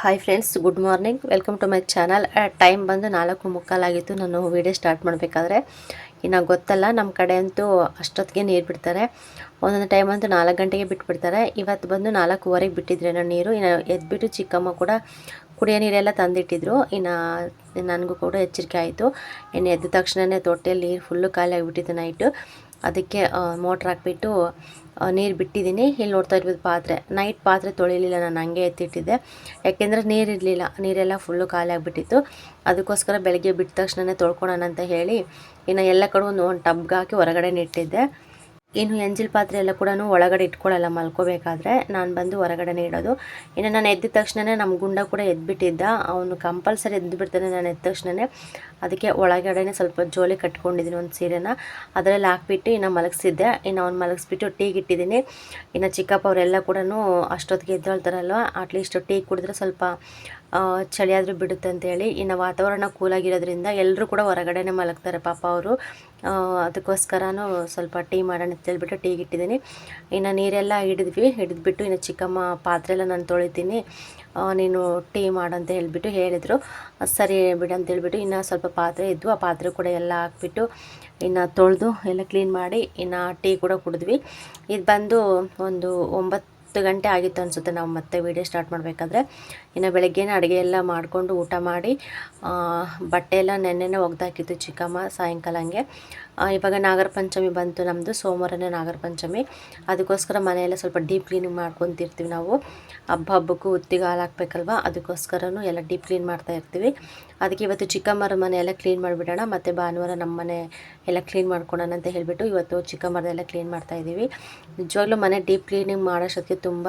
Hi friends good morning welcome to my channel time ಬಂದು ನಾಲ್ಕು ಮುಕ್ಕಾಲಾಗಿತ್ತು ನಾನು ವಿಡಿಯೋ ಸ್ಟಾರ್ಟ್ ಮಾಡಬೇಕಾದ್ರೆ. ಇನ್ನು ಗೊತ್ತಲ್ಲ ನಮ್ಮ ಕಡೆ ಅಂತೂ ಅಷ್ಟೊತ್ತಿಗೆ ನೀರು ಬಿಡ್ತಾರೆ. ಒಂದೊಂದು ಟೈಮ್ ಅಂತೂ ನಾಲ್ಕು ಗಂಟೆಗೆ ಬಿಟ್ಬಿಡ್ತಾರೆ. ಇವತ್ತು ಬಂದು ನಾಲ್ಕೂವರೆಗೆ ಬಿಟ್ಟಿದ್ರೆ ನಾನು ನೀರು. ಇನ್ನು ಎದ್ಬಿಟ್ಟು ಚಿಕ್ಕಮ್ಮ ಕೂಡ ಕುಡಿಯೋ ನೀರೆಲ್ಲ ತಂದಿಟ್ಟಿದ್ರು. ಇನ್ನು ನನಗೂ ಕೂಡ ಎಚ್ಚರಿಕೆ ಆಯಿತು. ಇನ್ನು ಎದ್ದ ತಕ್ಷಣವೇ ತೊಟ್ಟೆಯಲ್ಲಿ ನೀರು ಫುಲ್ಲು ಖಾಲಿ ಆಗಿಬಿಟ್ಟಿತ್ತು ನೈಟು ಅದಕ್ಕೆ ಮೋಟ್ರ್ ಹಾಕ್ಬಿಟ್ಟು ನೀರು ಬಿಟ್ಟಿದ್ದೀನಿ ಇಲ್ಲಿ ನೋಡ್ತಾ ಇರ್ಬೋದು ಪಾತ್ರೆ. ನೈಟ್ ಪಾತ್ರೆ ತೊಳಿಲಿಲ್ಲ, ನಾನು ಹಂಗೆ ಎತ್ತಿಟ್ಟಿದ್ದೆ. ಯಾಕೆಂದರೆ ನೀರಿರಲಿಲ್ಲ ನೀರೆಲ್ಲ ಫುಲ್ಲು ಖಾಲಿ ಆಗಿಬಿಟ್ಟಿತ್ತು. ಅದಕ್ಕೋಸ್ಕರ ಬೆಳಗ್ಗೆ ಬಿಟ್ಟ ತಕ್ಷಣನೇ ತೊಳ್ಕೊಳೋಣ ಅಂತ ಹೇಳಿ, ಇನ್ನು ಎಲ್ಲ ಕಡೆ ಒಂದು ಒಂದು ಟಬ್ಗೆ ಹಾಕಿ ಹೊರಗಡೆ ನೆಟ್ಟಿದ್ದೆ ಇನ್ನು ಎಂಜಿಲ್ ಪಾತ್ರೆ ಎಲ್ಲ ಕೂಡ ಒಳಗಡೆ ಇಟ್ಕೊಳ್ಳಲ್ಲ, ಮಲ್ಕೋಬೇಕಾದ್ರೆ. ನಾನು ಬಂದು ಹೊರಗಡೆನೇ ಇಡೋದು. ಇನ್ನು ನಾನು ಎದ್ದ ತಕ್ಷಣವೇ ನಮ್ಮ ಗುಂಡ ಕೂಡ ಎದ್ದುಬಿಟ್ಟಿದ್ದ ಅವನು ಕಂಪಲ್ಸರಿ ಎದ್ದು ಬಿಡ್ತಾನೆ ನಾನು ಎದ್ದ ತಕ್ಷಣವೇ ಅದಕ್ಕೆ ಒಳಗಡೆನೇ ಸ್ವಲ್ಪ ಜೋಲಿ ಕಟ್ಕೊಂಡಿದ್ದೀನಿ ಒಂದು ಸೀರೆನ. ಅದರಲ್ಲಿ ಹಾಕ್ಬಿಟ್ಟು ಇನ್ನು ಮಲಗಿಸಿದ್ದೆ. ಇನ್ನು ಅವ್ನು ಮಲಗಿಸ್ಬಿಟ್ಟು ಟೀಗೆ ಇಟ್ಟಿದ್ದೀನಿ ಇನ್ನು ಚಿಕ್ಕಪ್ಪ ಅವರೆಲ್ಲ ಕೂಡ ಅಷ್ಟೊತ್ತಿಗೆ ಎದ್ದೇಳ್ತಾರಲ್ವ ಅಟ್ಲೀಸ್ಟ್ ಟೀ ಕುಡಿದ್ರೆ ಸ್ವಲ್ಪ ಚಳಿ ಆದರೂ ಬಿಡುತ್ತೆ ಅಂತೇಳಿ ಇನ್ನು ವಾತಾವರಣ ಕೂಲಾಗಿರೋದ್ರಿಂದ ಎಲ್ಲರೂ ಕೂಡ ಹೊರಗಡೆನೇ ಮಲಗ್ತಾರೆ. ಪಾಪ ಅವರು ಅದಕ್ಕೋಸ್ಕರನೂ ಸ್ವಲ್ಪ ಟೀ ಮಾಡೋಣ ಅಂತ ಹೇಳ್ಬಿಟ್ಟು ಟೀಗೆ ಇಟ್ಟಿದ್ದೀನಿ. ಇನ್ನು ನೀರೆಲ್ಲ ಹಿಡಿದ್ವಿ. ಹಿಡಿದ್ಬಿಟ್ಟು ಇನ್ನು ಚಿಕ್ಕಮ್ಮ ಪಾತ್ರೆ ಎಲ್ಲ ನಾನು ತೊಳಿತೀನಿ. ನೀನು ಟೀ ಮಾಡು ಅಂತ ಹೇಳಿಬಿಟ್ಟು ಹೇಳಿದರು. ಸರಿ ಬಿಡು ಅಂತ ಹೇಳಿಬಿಟ್ಟು ಇನ್ನು ಸ್ವಲ್ಪ ಪಾತ್ರೆ ಇದ್ವು. ಆ ಪಾತ್ರೆ ಕೂಡ ಎಲ್ಲ ಹಾಕ್ಬಿಟ್ಟು ಇನ್ನು ತೊಳೆದು ಎಲ್ಲ ಕ್ಲೀನ್ ಮಾಡಿ ಇನ್ನು ಟೀ ಕೂಡ ಕುಡಿದ್ವಿ. ಇದು ಬಂದು ಒಂದು ಒಂಬತ್ತು ಹತ್ತು ಗಂಟೆ ಆಗಿತ್ತು ಅನಿಸುತ್ತೆ ನಾವು ಮತ್ತೆ ವೀಡಿಯೋ ಸ್ಟಾರ್ಟ್ ಮಾಡಬೇಕಾದ್ರೆ. ಇನ್ನು ಬೆಳಗ್ಗೆನೇ ಅಡುಗೆ ಎಲ್ಲ ಮಾಡಿಕೊಂಡು ಊಟ ಮಾಡಿ ಬಟ್ಟೆ ಎಲ್ಲ ನೆನ್ನೆನೇ ಒಗೆದಾಕಿತ್ತು ಚಿಕ್ಕಮ್ಮ ಸಾಯಂಕಾಲ ಹಂಗೆ. ಇವಾಗ ನಾಗರ ಪಂಚಮಿ ಬಂತು ನಮ್ಮದು ಸೋಮವಾರನೇ ನಾಗರ ಪಂಚಮಿ. ಅದಕ್ಕೋಸ್ಕರ ಮನೆಯೆಲ್ಲ ಸ್ವಲ್ಪ ಡೀಪ್ ಕ್ಲೀನಿಂಗ್ ಮಾಡ್ಕೊತಿರ್ತೀವಿ ನಾವು. ಹಬ್ಬ ಹಬ್ಬಕ್ಕೂ ಉತ್ತಿಗೆ ಹಾಲು ಅದಕ್ಕೋಸ್ಕರನೂ ಎಲ್ಲ ಡೀಪ್ ಕ್ಲೀನ್ ಮಾಡ್ತಾ ಇರ್ತೀವಿ. ಅದಕ್ಕೆ ಇವತ್ತು ಚಿಕ್ಕಮ್ಮರ ಮನೆ ಕ್ಲೀನ್ ಮಾಡಿಬಿಡೋಣ, ಮತ್ತು ಭಾನುವಾರ ನಮ್ಮ ಮನೆ ಎಲ್ಲ ಕ್ಲೀನ್ ಮಾಡ್ಕೊಳೋಣ ಅಂತ ಹೇಳಿಬಿಟ್ಟು ಇವತ್ತು ಚಿಕ್ಕಮ್ಮರದೆಲ್ಲ ಕ್ಲೀನ್ ಮಾಡ್ತಾಯಿದ್ದೀವಿ ನಿಜವಾಗ್ಲೂ ಮನೆ ಡೀಪ್ ಕ್ಲೀನಿಂಗ್ ಮಾಡೋಷ್ಟೊತ್ತಿಗೆ ತುಂಬ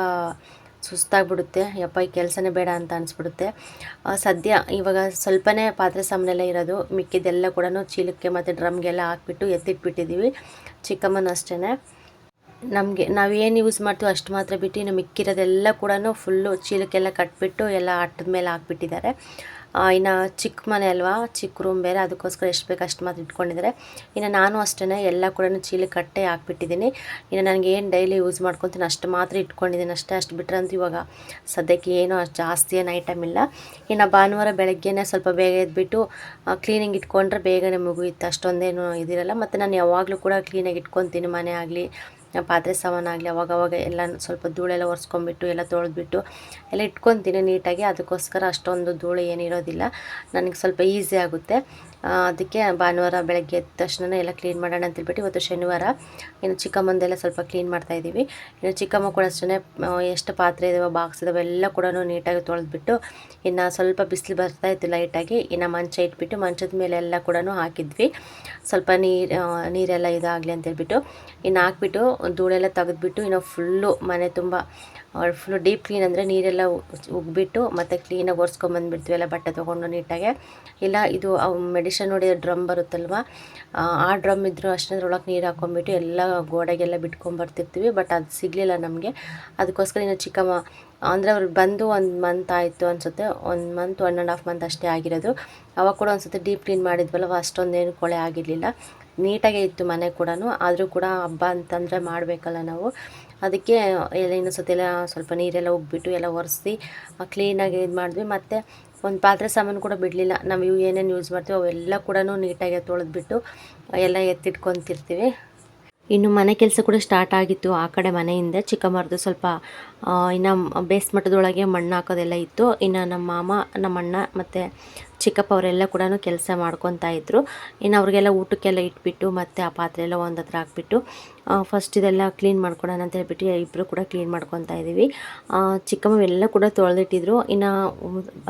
ಸುಸ್ತಾಗ್ಬಿಡುತ್ತೆ. ಯಪ್ಪ, ಈ ಕೆಲಸನೇ ಬೇಡ ಅಂತ ಅನಿಸ್ಬಿಡುತ್ತೆ. ಸದ್ಯ ಇವಾಗ ಸ್ವಲ್ಪನೇ ಪಾತ್ರೆ ಸಾಮಾನೆಲ್ಲ ಇರೋದು ಮಿಕ್ಕಿದ್ದೆಲ್ಲ ಕೂಡ ಚೀಲಕ್ಕೆ ಮತ್ತು ಡ್ರಮ್ಗೆಲ್ಲ ಹಾಕ್ಬಿಟ್ಟು ಎತ್ತಿಟ್ಬಿಟ್ಟಿದ್ದೀವಿ ಚಿಕ್ಕಮ್ಮನ ಅಷ್ಟೇ ನಮಗೆ ಏನು ಯೂಸ್ ಮಾಡ್ತೀವಿ ಅಷ್ಟು ಮಾತ್ರ ಬಿಟ್ಟು ಇನ್ನು ಮಿಕ್ಕಿರೋದೆಲ್ಲ ಕೂಡ ಫುಲ್ಲು ಚೀಲಕ್ಕೆಲ್ಲ ಕಟ್ಬಿಟ್ಟು ಎಲ್ಲ ಆಟದ ಮೇಲೆ ಹಾಕ್ಬಿಟ್ಟಿದ್ದಾರೆ. ಇನ್ನು ಚಿಕ್ಕ ಮನೆ ಅಲ್ವಾ? ಚಿಕ್ಕ ರೂಮ್ ಬೇರೆ, ಅದಕ್ಕೋಸ್ಕರ ಎಷ್ಟು ಬೇಕು ಅಷ್ಟು ಮಾತ್ರ ಇಟ್ಕೊಂಡಿದ್ದಾರೆ ಇನ್ನು ನಾನು ಅಷ್ಟೇ ಎಲ್ಲ ಕೂಡ ಚೀಲ ಕಟ್ಟೆ ಹಾಕ್ಬಿಟ್ಟಿದ್ದೀನಿ. ಇನ್ನು ನನಗೆ ಏನು ಡೈಲಿ ಯೂಸ್ ಮಾಡ್ಕೊತೀನಿ ಅಷ್ಟು ಮಾತ್ರ ಇಟ್ಕೊಂಡಿದ್ದೀನಿ ಅಷ್ಟೇ, ಅಷ್ಟು ಬಿಟ್ಟರೆ ಅಂತ ಇವಾಗ ಸದ್ಯಕ್ಕೆ ಏನೂ ಅಷ್ಟು ಜಾಸ್ತಿ ಏನು ಐಟಮ್ ಇಲ್ಲ. ಇನ್ನು ಭಾನುವಾರ ಬೆಳಗ್ಗೆನೇ ಸ್ವಲ್ಪ ಬೇಗ ಎದ್ಬಿಟ್ಟು ಕ್ಲೀನಿಂಗ್ ಇಟ್ಕೊಂಡ್ರೆ ಬೇಗನೆ ಮುಗಿಯುತ್ತೆ. ಅಷ್ಟೊಂದೇನು ಇದಿರಲ್ಲ. ಮತ್ತು ನಾನು ಯಾವಾಗಲೂ ಕೂಡ ಕ್ಲೀನಾಗಿ ಇಟ್ಕೊತೀನಿ ಮನೆ ಆಗಲಿ ಪಾತ್ರೆ ಸಾಮಾನಾಗಲಿ ಅವಾಗವಾಗ ಎಲ್ಲ ಸ್ವಲ್ಪ ಧೂಳೆಲ್ಲ ಒರೆಸ್ಕೊಂಬಿಟ್ಟು ಎಲ್ಲ ತೊಳೆದ್ಬಿಟ್ಟು ಎಲ್ಲ ಇಟ್ಕೊತೀನಿ ನೀಟಾಗಿ. ಅದಕ್ಕೋಸ್ಕರ ಅಷ್ಟೊಂದು ಧೂಳು ಏನಿರೋದಿಲ್ಲ. ನನಗೆ ಸ್ವಲ್ಪ ಈಸಿ ಆಗುತ್ತೆ. ಅದಕ್ಕೆ ಭಾನುವಾರ ಬೆಳಗ್ಗೆ ಎದ್ದ ತಕ್ಷಣ ಎಲ್ಲ ಕ್ಲೀನ್ ಮಾಡೋಣ ಅಂತೇಳ್ಬಿಟ್ಟು ಇವತ್ತು ಶನಿವಾರ. ಇನ್ನು ಚಿಕ್ಕಮ್ಮಂದೆಲ್ಲ ಸ್ವಲ್ಪ ಕ್ಲೀನ್ ಮಾಡ್ತಾಯಿದ್ದೀವಿ ಇನ್ನು ಚಿಕ್ಕಮ್ಮ ಕೂಡ ಅಷ್ಟೇ ಎಷ್ಟು ಪಾತ್ರೆ ಇದಾವೆ ಬಾಕ್ಸ್ ಇದಾವೆ ಎಲ್ಲ ಕೂಡ ನೀಟಾಗಿ ತೊಳೆದ್ಬಿಟ್ಟು ಇನ್ನು ಸ್ವಲ್ಪ ಬಿಸಿಲು ಬರ್ತಾಯಿತ್ತು ಲೈಟಾಗಿ ಇನ್ನು ಮಂಚ ಇಟ್ಬಿಟ್ಟು ಮಂಚದ ಮೇಲೆ ಎಲ್ಲ ಕೂಡ ಹಾಕಿದ್ವಿ. ಸ್ವಲ್ಪ ನೀರು ನೀರೆಲ್ಲ ಇದಾಗಲಿ ಅಂತೇಳ್ಬಿಟ್ಟು ಇನ್ನು ಹಾಕ್ಬಿಟ್ಟು ಧೂಳೆಲ್ಲ ತೆಗೆದ್ಬಿಟ್ಟು ಇನ್ನು ಫುಲ್ಲು ಮನೆ ತುಂಬ ಫುಲ್ಲು ಡೀಪ್ ಕ್ಲೀನ್ ಅಂದರೆ ನೀರೆಲ್ಲ ಉಗ್ಬಿಟ್ಟು ಮತ್ತು ಕ್ಲೀನಾಗಿ ಒರೆಸ್ಕೊಂಬಂದ್ಬಿಡ್ತೀವಿ ಎಲ್ಲ ಬಟ್ಟೆ ತೊಗೊಂಡು ನೀಟಾಗೆ. ಇಲ್ಲ, ಇದು ಮೆಡಿಷನ್ ಹೊಡೆಯೋ ಡ್ರಮ್ ಬರುತ್ತಲ್ವ? ಆ ಡ್ರಮ್ ಇದ್ದರೂ ಅಷ್ಟೇ ನೀರು ಹಾಕ್ಕೊಂಬಿಟ್ಟು ಎಲ್ಲ ಗೋಡೆಗೆಲ್ಲ ಬಿಟ್ಕೊಂಬರ್ತಿರ್ತೀವಿ ಬಟ್ ಅದು ಸಿಗಲಿಲ್ಲ ನಮಗೆ. ಅದಕ್ಕೋಸ್ಕರ ಇನ್ನು ಚಿಕ್ಕಮ್ಮ ಅಂದರೆ ಅವ್ರು ಬಂದು ಒಂದು ಮಂತ್ ಆಯಿತು ಅನಿಸುತ್ತೆ, ಒಂದು month one and half month ಅಷ್ಟೇ ಆಗಿರೋದು. ಅವಾಗ ಕೂಡ ಒಂದು ಸತಿ ಡೀಪ್ ಕ್ಲೀನ್ ಮಾಡಿದ್ವಲ್ಲ ಅಷ್ಟೊಂದೇನು ಕೊಳೆ ಆಗಿರಲಿಲ್ಲ. ನೀಟಾಗೇ ಇತ್ತು ಮನೆ ಕೂಡ ಆದರೂ ಕೂಡ ಹಬ್ಬ ಅಂತಂದರೆ ಮಾಡಬೇಕಲ್ಲ ನಾವು. ಅದಕ್ಕೆ ಎಲ್ಲ ಇನ್ನೊಂದು ಸತಿ ಎಲ್ಲ ಸ್ವಲ್ಪ ನೀರೆಲ್ಲ ಉಗ್ಬಿಟ್ಟು ಎಲ್ಲ ಒರೆಸಿ ಕ್ಲೀನಾಗಿ ಇದು ಮಾಡಿದ್ವಿ. ಮತ್ತು ಒಂದು ಪಾತ್ರೆ ಸಾಮಾನು ಕೂಡ ಬಿಡಲಿಲ್ಲ. ನಾವು ಇವು ಏನೇನು ಯೂಸ್ ಮಾಡ್ತೀವಿ ಅವೆಲ್ಲ ಕೂಡ ನೀಟಾಗಿ ತೊಳೆದ್ಬಿಟ್ಟು, ಎಲ್ಲ ಎತ್ತಿಟ್ಕೊತಿರ್ತೀವಿ. ಇನ್ನು ಮನೆ ಕೆಲಸ ಕೂಡ ಸ್ಟಾರ್ಟ್ ಆಗಿತ್ತು ಆ ಕಡೆ ಮನೆಯಿಂದ. ಚಿಕ್ಕಮ್ಮರದು ಸ್ವಲ್ಪ ಇನ್ನು ಬೇಸ್ ಮಟ್ಟದೊಳಗೆ ಮಣ್ಣು ಹಾಕೋದೆಲ್ಲ ಇತ್ತು. ಇನ್ನು ನಮ್ಮ ಮಾಮ, ನಮ್ಮ ಅಣ್ಣ ಮತ್ತು ಚಿಕ್ಕಪ್ಪ ಅವರೆಲ್ಲ ಕೂಡ ಕೆಲಸ ಮಾಡ್ಕೊತಾ ಇದ್ದರು ಇನ್ನು ಅವ್ರಿಗೆಲ್ಲ ಊಟಕ್ಕೆಲ್ಲ ಇಟ್ಬಿಟ್ಟು ಮತ್ತು ಆ ಪಾತ್ರೆ ಎಲ್ಲ ಒಂದು ಹತ್ರ ಹಾಕ್ಬಿಟ್ಟು ಫಸ್ಟ್ ಇದೆಲ್ಲ ಕ್ಲೀನ್ ಮಾಡ್ಕೊಳೋಣ ಅಂತ ಹೇಳ್ಬಿಟ್ಟು ಇಬ್ಬರು ಕೂಡ ಕ್ಲೀನ್ ಮಾಡ್ಕೊತಾ ಇದ್ದೀವಿ. ಚಿಕ್ಕಮ್ಮ ಎಲ್ಲ ಕೂಡ ತೊಳೆದಿಟ್ಟಿದ್ರು. ಇನ್ನು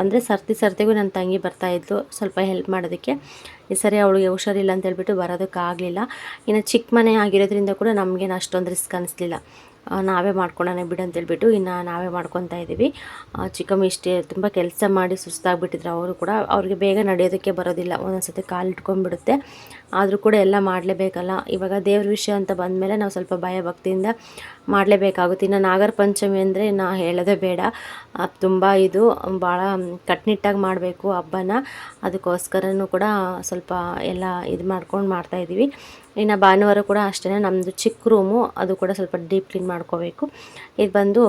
ಅಂದರೆ ಸರ್ತಿ ಸರ್ತಿಗೂ ನನ್ನ ತಂಗಿ ಬರ್ತಾಯಿದ್ಲು ಸ್ವಲ್ಪ ಹೆಲ್ಪ್ ಮಾಡೋದಕ್ಕೆ. ಈ ಸರಿ ಅವಳಿಗೆ ಹುಷಾರಿಲ್ಲ ಅಂತ ಹೇಳ್ಬಿಟ್ಟು ಬರೋದಕ್ಕಾಗಲಿಲ್ಲ. ಇನ್ನು ಚಿಕ್ಕ ಮನೆ ಆಗಿರೋದ್ರಿಂದ ಕೂಡ ನಮಗೇನು ಅಷ್ಟೊಂದು ರಿಸ್ಕ್ ಅನಿಸ್ಲಿಲ್ಲ. ನಾವೇ ಮಾಡ್ಕೊಳ್ಳೋಣ ಬಿಡು ಅಂತೇಳ್ಬಿಟ್ಟು ಇನ್ನು ನಾವೇ ಮಾಡ್ಕೊತಾ ಇದ್ದೀವಿ. ಚಿಕ್ಕಮ್ಮ ಇಷ್ಟೇ ತುಂಬ ಕೆಲಸ ಮಾಡಿ ಸುಸ್ತಾಗ್ಬಿಟ್ಟಿದ್ರು. ಅವರು ಕೂಡ ಅವ್ರಿಗೆ ಬೇಗ ನಡೆಯೋದಕ್ಕೆ ಬರೋದಿಲ್ಲ. ಒಂದೊಂದು ಸತಿ ಕಾಲು ಇಟ್ಕೊಂಡ್ಬಿಡುತ್ತೆ. ಆದರೂ ಕೂಡ ಎಲ್ಲ ಮಾಡಲೇಬೇಕಲ್ಲ. ಇವಾಗ ದೇವ್ರ ವಿಷಯ ಅಂತ ಬಂದಮೇಲೆ ನಾವು ಸ್ವಲ್ಪ ಭಯ ಭಕ್ತಿಯಿಂದ ಮಾಡಲೇಬೇಕಾಗುತ್ತೆ. ಇನ್ನು ನಾಗರ ಪಂಚಮಿ ಅಂದರೆ ನಾ ಹೇಳೋದೇ ಬೇಡ. ತುಂಬ ಇದು ಭಾಳ ಕಟ್ನಿಟ್ಟಾಗಿ ಮಾಡಬೇಕು ಹಬ್ಬನ. ಅದಕ್ಕೋಸ್ಕರನೂ ಕೂಡ ಸ್ವಲ್ಪ ಎಲ್ಲ ಇದು ಮಾಡ್ಕೊಂಡು ಮಾಡ್ತಾಯಿದ್ದೀವಿ ಇನ್ನು ಭಾನುವಾರ ಕೂಡ ಅಷ್ಟೇ ನಮ್ಮದು ಚಿಕ್ಕ ರೂಮು ಅದು ಕೂಡ ಸ್ವಲ್ಪ ಡೀಪ್ ಕ್ಲೀನ್ ಮಾಡ್ಕೋಬೇಕು. ಇದು ಬಂದು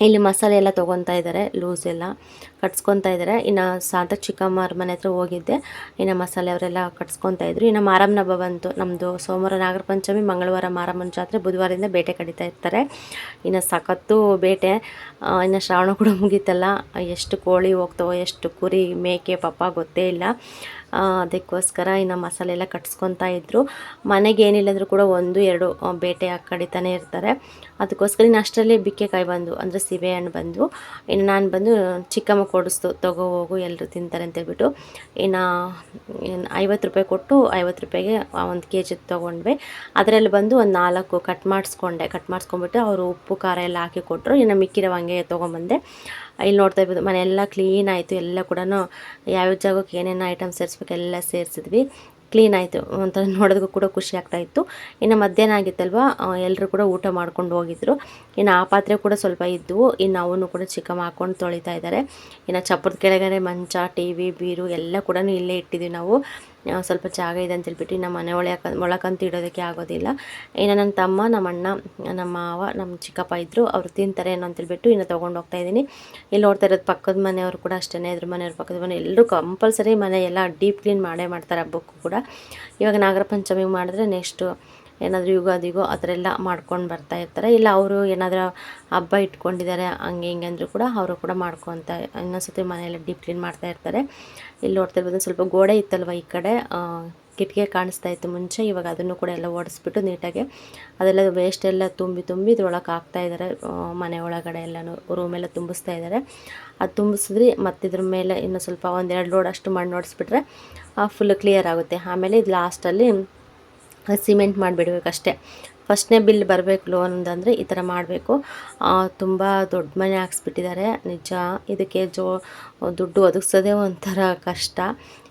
ಇಲ್ಲಿ ಮಸಾಲೆ ಎಲ್ಲ ತೊಗೊತಾ ಇದ್ದಾರೆ ಲೂಸ್ ಎಲ್ಲ ಕಟ್ಸ್ಕೊತಾ ಇದ್ದಾರೆ ಇನ್ನು ಸಾಂತ ಅವ್ರ ಮನೆ ಹತ್ರ ಹೋಗಿದ್ದೆ, ಇನ್ನು ಮಸಾಲೆ ಅವರೆಲ್ಲ ಕಟ್ಸ್ಕೊತಾ ಇದ್ರು. ಇನ್ನು ಮಾರಮ್ಮನ ಹಬ್ಬ ಬಂತು ನಮ್ಮದು ಸೋಮವಾರ ನಾಗರ ಪಂಚಮಿ, ಮಂಗಳವಾರ ಮಾರಮ್ಮನ ಜಾತ್ರೆ, ಬುಧವಾರದಿಂದ ಬೇಟೆ ಕಡಿತಾ ಇರ್ತಾರೆ. ಇನ್ನು ಸಖತ್ತು ಬೇಟೆ ಇನ್ನು ಶ್ರಾವಣ ಕೂಡ ಮುಗೀತಲ್ಲ, ಎಷ್ಟು ಕೋಳಿ ಹೋಗ್ತವೋ, ಎಷ್ಟು ಕುರಿ ಮೇಕೆ, ಪಪ್ಪ ಗೊತ್ತೇ ಇಲ್ಲ. ಅದಕ್ಕೋಸ್ಕರ ಇನ್ನು ಮಸಾಲೆ ಎಲ್ಲ ಕಟ್ಸ್ಕೊತಾ ಇದ್ದರು ಮನೆಗೆ ಏನಿಲ್ಲ ಅಂದರೂ ಕೂಡ ಒಂದು, ಎರಡು ಬೇಟೆ ಕಡಿತಾನೆ ಇರ್ತಾರೆ. ಅದಕ್ಕೋಸ್ಕರ ಇನ್ನು ಅಷ್ಟರಲ್ಲಿ ಬಿಕ್ಕೆಕಾಯಿ ಬಂದು, ಅಂದರೆ ಹಣ್ಣು ಬಂದು, ಇನ್ನು ನಾನು ಬಂದು ಚಿಕ್ಕಮ್ಮ ಕೊಡಿಸ್ತು, ತಗೋ ಹೋಗು ಎಲ್ಲರೂ ತಿಂತಾರೆ ಅಂತೇಳ್ಬಿಟ್ಟು ಇನ್ನು ಇನ್ನು ಐವತ್ತು ರೂಪಾಯಿ ಕೊಟ್ಟು ಐವತ್ತು ರೂಪಾಯಿಗೆ ಒಂದು ಕೆ ಜಿ ತೊಗೊಂಡ್ವಿ. ಅದರಲ್ಲಿ ಬಂದು ಒಂದು ನಾಲ್ಕು ಕಟ್ ಮಾಡಿಸ್ಕೊಂಡೆ. ಕಟ್ ಮಾಡಿಸ್ಕೊಂಬಿಟ್ಟು ಅವರು ಉಪ್ಪು, ಖಾರ ಎಲ್ಲ ಹಾಕಿ ಕೊಟ್ಟರು ಇನ್ನು ಮಿಕ್ಕಿರೋ ಹಂಗೆ ತೊಗೊಂಬಂದೆ. ಇಲ್ಲಿ ನೋಡ್ತಾ ಇರ್ಬೋದು, ಮನೆಯೆಲ್ಲ ಕ್ಲೀನ್ ಆಯಿತು, ಎಲ್ಲ ಕೂಡ ಯಾವ್ಯಾವ ಜಾಗಕ್ಕೆ ಏನೇನು ಐಟಮ್ ಸೇರಿಸ್ಬೇಕೆಲ್ಲ ಸೇರಿಸಿದ್ವಿ. ಕ್ಲೀನ್ ಆಯಿತು ಅಂತ ನೋಡೋದಕ್ಕೂ ಕೂಡ ಖುಷಿ ಆಗ್ತಾ ಇತ್ತು. ಇನ್ನು ಮಧ್ಯಾಹ್ನ ಆಗಿತ್ತಲ್ವ ಎಲ್ಲರೂ ಕೂಡ ಊಟ ಮಾಡ್ಕೊಂಡು ಹೋಗಿದ್ರು. ಇನ್ನು ಆ ಪಾತ್ರೆ ಕೂಡ ಸ್ವಲ್ಪ ಇದ್ದವು ಇನ್ನು ಅವನು ಕೂಡ ಚಿಕ್ಕಮ್ಮ ಹಾಕೊಂಡು ತೊಳಿತಾ ಇದ್ದಾರೆ ಇನ್ನು ಚಪ್ಪರದ ಕೆಳಗಡೆ ಮಂಚ ಟಿ ವಿ ಬೀರು ಎಲ್ಲ ಕೂಡ ಇಲ್ಲೇ ಇಟ್ಟಿದ್ದೀವಿ ನಾವು. ಸ್ವಲ್ಪ ಜಾಗ ಇದೆ ಅಂತ ಹೇಳ್ಬಿಟ್ಟು ನಮ್ಮ ಮನೆ ಒಳಕ ಒಳಕಂತ ಇಡೋದಕ್ಕೆ ಆಗೋದಿಲ್ಲ. ಇನ್ನು ನನ್ನ ತಮ್ಮ, ನಮ್ಮ ಅಣ್ಣ, ನಮ್ಮ ಮಾವ, ನಮ್ಮ ಚಿಕ್ಕಪ್ಪ ಇದ್ದರು ಅವ್ರು ತಿಂತಾರೆ ಏನೋ ಅಂತೇಳ್ಬಿಟ್ಟು ಇನ್ನು ತೊಗೊಂಡು ಹೋಗ್ತಾ ಇದ್ದೀನಿ. ಇಲ್ಲಿ ನೋಡ್ತಾ ಇರೋದು ಪಕ್ಕದ ಮನೆಯವರು ಕೂಡ ಅಷ್ಟೇ ಇದ್ರ ಮನೆಯವ್ರ ಪಕ್ಕದ ಮನೆ ಎಲ್ಲರೂ ಕಂಪಲ್ಸರಿ ಮನೆ ಎಲ್ಲ ಡೀಪ್ ಕ್ಲೀನ್ ಮಾಡೇ ಮಾಡ್ತಾರೆ ಹಬ್ಬಕ್ಕೂ ಕೂಡ. ಇವಾಗ ನಾಗರ ಪಂಚಮಿ ಮಾಡಿದ್ರೆ ನೆಕ್ಸ್ಟು ಏನಾದರೂ ಯುಗಾದಿಗೋ ಆ ಥರ ಎಲ್ಲ ಮಾಡ್ಕೊಂಡು ಬರ್ತಾ ಇರ್ತಾರೆ. ಇಲ್ಲ, ಅವರು ಏನಾದರೂ ಹಬ್ಬ ಇಟ್ಕೊಂಡಿದ್ದಾರೆ, ಹಂಗೆ ಹಿಂಗೆ ಅಂದರೂ ಕೂಡ ಅವರು ಕೂಡ ಮಾಡ್ಕೊತ ಇನ್ನೊಂದ್ಸತಿ ಮನೆಯೆಲ್ಲ ಡೀಪ್ ಕ್ಲೀನ್ ಮಾಡ್ತಾ ಇರ್ತಾರೆ. ಇಲ್ಲಿ ನೋಡ್ತಾ ಇರ್ಬೋದು ಸ್ವಲ್ಪ ಗೋಡೆ ಇತ್ತಲ್ವ ಈ ಕಡೆ? ಕಿಟಕಿ ಕಾಣಿಸ್ತಾ ಇತ್ತು ಮುಂಚೆ, ಇವಾಗ ಅದನ್ನು ಕೂಡ ಎಲ್ಲ ಓಡಿಸ್ಬಿಟ್ಟು ನೀಟಾಗಿ ಅದೆಲ್ಲ ವೇಸ್ಟ್ ಎಲ್ಲ ತುಂಬಿ ತುಂಬಿ ಇದ್ರೊಳಗೆ ಹಾಕ್ತಾ ಇದ್ದಾರೆ. ಮನೆ ಒಳಗಡೆ ಎಲ್ಲನೂ ರೂಮೆಲ್ಲ ತುಂಬಿಸ್ತಾ ಇದ್ದಾರೆ. ಅದು ತುಂಬಿಸಿದ್ರಿ ಮತ್ತಿದ್ರ ಮೇಲೆ ಇನ್ನು ಸ್ವಲ್ಪ ಒಂದೆರಡು ಲೋಡ್ ಅಷ್ಟು ಮಣ್ಣು ಓಡಿಸ್ಬಿಟ್ರೆ ಫುಲ್ ಕ್ಲಿಯರ್ ಆಗುತ್ತೆ. ಆಮೇಲೆ ಇದು ಲಾಸ್ಟಲ್ಲಿ ಸಿಮೆಂಟ್ ಮಾಡಿಬಿಡ್ಬೇಕು ಅಷ್ಟೇ ಫಸ್ಟ್ನೇ ಬಿಲ್ ಬರಬೇಕು ಲೋನ್ ಅಂದರೆ ಈ ಥರ ಮಾಡಬೇಕು. ತುಂಬ ದೊಡ್ಡ ಮನೆ ಹಾಕ್ಸ್ಬಿಟ್ಟಿದ್ದಾರೆ. ನಿಜ, ಇದಕ್ಕೆ ಜೋ, ದುಡ್ಡು ಒದಗಿಸೋದೇ ಒಂಥರ ಕಷ್ಟ.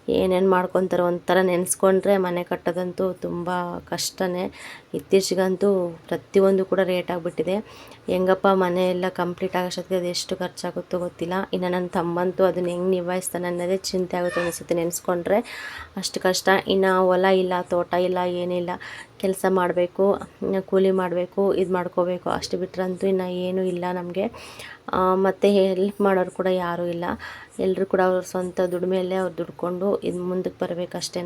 ಏನೇನು ಮಾಡ್ಕೊತಾರೋ ಒಂಥರ ನೆನೆಸ್ಕೊಂಡ್ರೆ ಮನೆ ಕಟ್ಟೋದಂತೂ ತುಂಬ ಕಷ್ಟನೇ. ಇತ್ತೀಚೆಗಂತೂ ಪ್ರತಿಯೊಂದು ಕೂಡ ರೇಟ್ ಆಗಿಬಿಟ್ಟಿದೆ. ಹೆಂಗಪ್ಪ ಮನೆ ಎಲ್ಲ ಕಂಪ್ಲೀಟ್ ಆಗೋಷ್ಟೊತ್ತಿಗೆ ಅದು ಎಷ್ಟು ಖರ್ಚಾಗುತ್ತೋ ಗೊತ್ತಿಲ್ಲ. ಇನ್ನು ನನ್ನ ತಮ್ಮಂತೂ ಅದನ್ನ ಹೆಂಗೆ ನಿಭಾಯಿಸ್ತಾನೆ ಅನ್ನೋದೇ ಚಿಂತೆ ಆಗುತ್ತೆ ಅನಿಸುತ್ತೆ ನೆನೆಸ್ಕೊಂಡ್ರೆ. ಅಷ್ಟು ಕಷ್ಟ. ಇನ್ನು ಹೊಲ ಇಲ್ಲ, ತೋಟ ಇಲ್ಲ ಏನಿಲ್ಲ ಕೆಲಸ ಮಾಡಬೇಕು, ಕೂಲಿ ಮಾಡಬೇಕು, ಇದು ಮಾಡ್ಕೋಬೇಕು. ಅಷ್ಟು ಬಿಟ್ಟರಂತೂ ಇನ್ನು ಏನೂ ಇಲ್ಲ ನಮಗೆ. ಮತ್ತು ಹೆಲ್ಪ್ ಮಾಡೋರು ಕೂಡ ಯಾರೂ ಇಲ್ಲ. ಎಲ್ಲರೂ ಕೂಡ ಅವ್ರ ಸ್ವಂತ ದುಡಿಮೆಯಲ್ಲೇ ಅವ್ರು ದುಡ್ಕೊಂಡು ಇದು ಮುಂದಕ್ಕೆ ಬರಬೇಕಷ್ಟೇ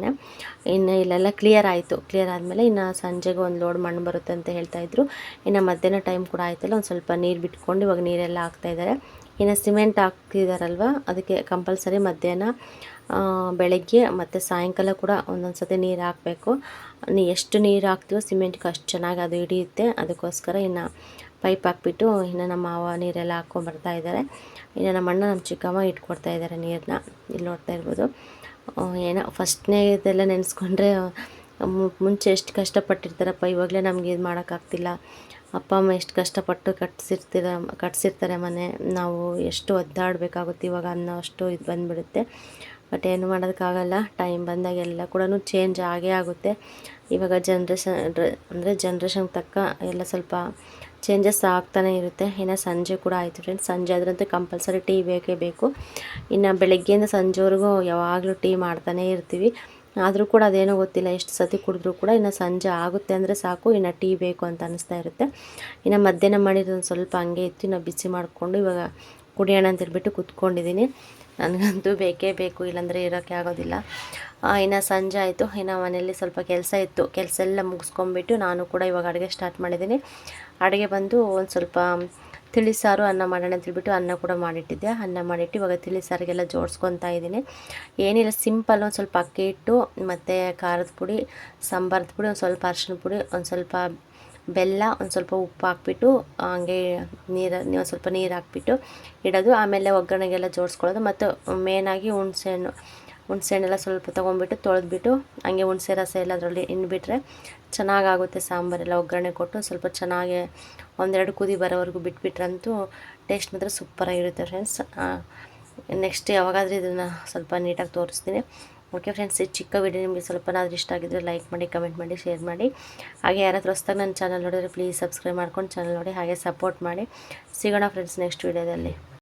ಇನ್ನು ಇಲ್ಲೆಲ್ಲ ಕ್ಲಿಯರ್ ಆಯಿತು. ಕ್ಲಿಯರ್ ಆದಮೇಲೆ ಇನ್ನು ಸಂಜೆಗೆ ಒಂದು ಲೋಡ್ ಮಣ್ಣು ಬರುತ್ತೆ ಅಂತ ಹೇಳ್ತಾಯಿದ್ರು ಇನ್ನು ಮಧ್ಯಾಹ್ನ ಟೈಮ್ ಕೂಡ ಆಯ್ತಲ್ಲ, ಒಂದು ಸ್ವಲ್ಪ ನೀರು ಬಿಟ್ಕೊಂಡು ಇವಾಗ ನೀರೆಲ್ಲ ಹಾಕ್ತಾಯಿದ್ದಾರೆ ಇನ್ನು ಸಿಮೆಂಟ್ ಹಾಕ್ತಿದಾರಲ್ವ? ಅದಕ್ಕೆ ಕಂಪಲ್ಸರಿ ಮಧ್ಯಾಹ್ನ ಬೆಳಗ್ಗೆ ಮತ್ತು ಸಾಯಂಕಾಲ ಕೂಡ ಒಂದೊಂದು ಸತಿ ನೀರು ಹಾಕಬೇಕು. ಎಷ್ಟು ನೀರು ಹಾಕ್ತೀವೋ ಸಿಮೆಂಟ್ಗೆ ಅಷ್ಟು ಚೆನ್ನಾಗಿ ಅದು ಹಿಡಿಯುತ್ತೆ. ಅದಕ್ಕೋಸ್ಕರ ಇನ್ನು ಪೈಪ್ ಹಾಕ್ಬಿಟ್ಟು ಇನ್ನು ನಮ್ಮ ಮಾವ ನೀರೆಲ್ಲ ಹಾಕ್ಕೊಂಬರ್ತಾ ಇದ್ದಾರೆ ಇನ್ನು ನಮ್ಮ ಅಣ್ಣ ನಮ್ಮ ಚಿಕ್ಕಮ್ಮ ಇಟ್ಕೊಡ್ತಾ ಇದ್ದಾರೆ ನೀರನ್ನ ಇಲ್ಲಿ ನೋಡ್ತಾ ಇರ್ಬೋದು. ಏನೋ ಫಸ್ಟ್ನೇ ಇದೆಲ್ಲ ನೆನೆಸ್ಕೊಂಡ್ರೆ ಮುಂಚೆ ಎಷ್ಟು ಕಷ್ಟಪಟ್ಟಿರ್ತಾರಪ್ಪ ಇವಾಗಲೇ ನಮಗೆ ಇದು ಮಾಡೋಕ್ಕಾಗ್ತಿಲ್ಲ ಅಪ್ಪ, ಅಮ್ಮ ಎಷ್ಟು ಕಷ್ಟಪಟ್ಟು ಕಟ್ಸಿರ್ತೀರ, ಕಟ್ಸಿರ್ತಾರೆ ಮನೆ. ನಾವು ಎಷ್ಟು ಒದ್ದಾಡಬೇಕಾಗುತ್ತೆ ಇವಾಗ ಅನ್ನೋ ಅಷ್ಟು ಇದು ಬಂದುಬಿಡುತ್ತೆ. ಬಟ್ ಏನು ಮಾಡೋದಕ್ಕಾಗಲ್ಲ. ಟೈಮ್ ಬಂದಾಗ ಎಲ್ಲ ಕೂಡ ಚೇಂಜ್ ಆಗೇ ಆಗುತ್ತೆ. ಇವಾಗ ಜನ್ರೇಷನ್, ಅಂದರೆ ಜನ್ರೇಷನ್ಗೆ ತಕ್ಕ ಎಲ್ಲ ಸ್ವಲ್ಪ ಚೇಂಜಸ್ ಆಗ್ತಾನೆ ಇರುತ್ತೆ. ಇನ್ನು ಸಂಜೆ ಕೂಡ ಆಯಿತು ಫ್ರೆಂಡ್ಸ್ ಸಂಜೆ ಆದ್ರಂತೂ ಕಂಪಲ್ಸರಿ ಟೀ ಬೇಕೇ ಬೇಕು. ಇನ್ನು ಬೆಳಗ್ಗೆಯಿಂದ ಸಂಜೆವರೆಗೂ ಯಾವಾಗಲೂ ಟೀ ಮಾಡ್ತಾನೇ ಇರ್ತೀವಿ. ಆದರೂ ಕೂಡ ಅದೇನೋ ಗೊತ್ತಿಲ್ಲ, ಎಷ್ಟು ಸತಿ ಕುಡಿದ್ರೂ ಕೂಡ ಇನ್ನು ಸಂಜೆ ಆಗುತ್ತೆ ಅಂದರೆ ಸಾಕು, ಇನ್ನು ಟೀ ಬೇಕು ಅಂತ ಅನಿಸ್ತಾ ಇರುತ್ತೆ. ಇನ್ನು ಮಧ್ಯಾಹ್ನ ಮಾಡಿದ್ದು ಸ್ವಲ್ಪ ಹಂಗೆ ಇತ್ತು, ಇನ್ನು ಬಿಸಿ ಮಾಡಿಕೊಂಡು ಇವಾಗ ಕುಡಿಯೋಣ ಅಂತ ಹೇಳ್ಬಿಟ್ಟು ಕೂತ್ಕೊಂಡಿದ್ದೀನಿ. ನನಗಂತೂ ಬೇಕೇ ಬೇಕು, ಇಲ್ಲಾಂದರೆ ಇರೋಕ್ಕೆ ಆಗೋದಿಲ್ಲ. ಇನ್ನು ಸಂಜೆ ಆಯಿತು, ಇನ್ನು ಮನೆಯಲ್ಲಿ ಸ್ವಲ್ಪ ಕೆಲಸ ಇತ್ತು. ಕೆಲಸ ಎಲ್ಲ ಮುಗಿಸ್ಕೊಂಬಿಟ್ಟು ನಾನು ಕೂಡ ಇವಾಗ ಅಡುಗೆ ಸ್ಟಾರ್ಟ್ ಮಾಡಿದ್ದೀನಿ. ಅಡುಗೆ ಬಂದು ಒಂದು ಸ್ವಲ್ಪ ತಿಳಿ ಸಾರು, ಅನ್ನ ಮಾಡೋಣ ಅಂತ ಹೇಳ್ಬಿಟ್ಟು ಅನ್ನ ಕೂಡ ಮಾಡಿಟ್ಟಿದ್ದೆ. ಅನ್ನ ಮಾಡಿಟ್ಟು ಇವಾಗ ತಿಳಿ ಸಾರಿಗೆಲ್ಲ ಜೋಡಿಸ್ಕೊತಾ ಇದ್ದೀನಿ. ಏನಿಲ್ಲ ಸಿಂಪಲ್ ಒಂದು ಸ್ವಲ್ಪ ಅಕ್ಕಿ ಹಿಟ್ಟು, ಮತ್ತು ಖಾರದ ಪುಡಿ, ಸಾಂಬಾರದ ಪುಡಿ, ಒಂದು ಸ್ವಲ್ಪ ಅರಿಶಿನ ಪುಡಿ, ಒಂದು ಸ್ವಲ್ಪ ಬೆಲ್ಲ, ಒಂದು ಸ್ವಲ್ಪ ಉಪ್ಪು ಹಾಕ್ಬಿಟ್ಟು ಹಂಗೆ ನೀರು ಒಂದು ಸ್ವಲ್ಪ ನೀರು ಹಾಕ್ಬಿಟ್ಟು ಇಡೋದು. ಆಮೇಲೆ ಒಗ್ಗರಣೆಗೆಲ್ಲ ಜೋಡಿಸ್ಕೊಳ್ಳೋದು. ಮತ್ತು ಮೇನಾಗಿ ಹುಣಸೆ ಹಣ್ಣೆಲ್ಲ ಸ್ವಲ್ಪ ತೊಗೊಂಡ್ಬಿಟ್ಟು ತೊಳೆದ್ಬಿಟ್ಟು, ಹಂಗೆ ಹುಣಸೆ ರಸ ಎಲ್ಲ ಅದರಲ್ಲಿ ಇನ್ಬಿಟ್ರೆ ಚೆನ್ನಾಗಾಗುತ್ತೆ ಸಾಂಬಾರೆಲ್ಲ. ಒಗ್ಗರಣೆ ಕೊಟ್ಟು ಸ್ವಲ್ಪ ಚೆನ್ನಾಗಿ ಒಂದೆರಡು ಕುದಿ ಬರೋವರೆಗೂ ಬಿಟ್ಬಿಟ್ರಂತೂ ಟೇಸ್ಟ್ ಮಾತ್ರ ಸೂಪರಾಗಿರುತ್ತೆ ಫ್ರೆಂಡ್ಸ್ ನೆಕ್ಸ್ಟ್ ಯಾವಾಗಾದ್ರೂ ಇದನ್ನು ಸ್ವಲ್ಪ ನೀಟಾಗಿ ತೋರಿಸ್ತೀನಿ. ಓಕೆ ಫ್ರೆಂಡ್ಸ್, ಈ ಚಿಕ್ಕ ವಿಡಿಯೋ ನಿಮಗೆ ಸ್ವಲ್ಪನಾದ್ರೂ ಇಷ್ಟ ಆಗಿದ್ರೆ ಲೈಕ್ ಮಾಡಿ ಕಮೆಂಟ್ ಮಾಡಿ ಶೇರ್ ಮಾಡಿ. ಹಾಗೆ ಯಾರಾದರೂ ಹೊಸ್ದಾಗ ನನ್ನ ಚಾನಲ್ ನೋಡಿದ್ರೆ ಪ್ಲೀಸ್ ಸಬ್ಸ್ಕ್ರೈಬ್ ಮಾಡ್ಕೊಂಡು ಚಾನಲ್ ನೋಡಿ, ಹಾಗೆ ಸಪೋರ್ಟ್ ಮಾಡಿ. ಸಿಗೋಣ ಫ್ರೆಂಡ್ಸ್ ನೆಕ್ಸ್ಟ್ ವಿಡಿಯೋದಲ್ಲಿ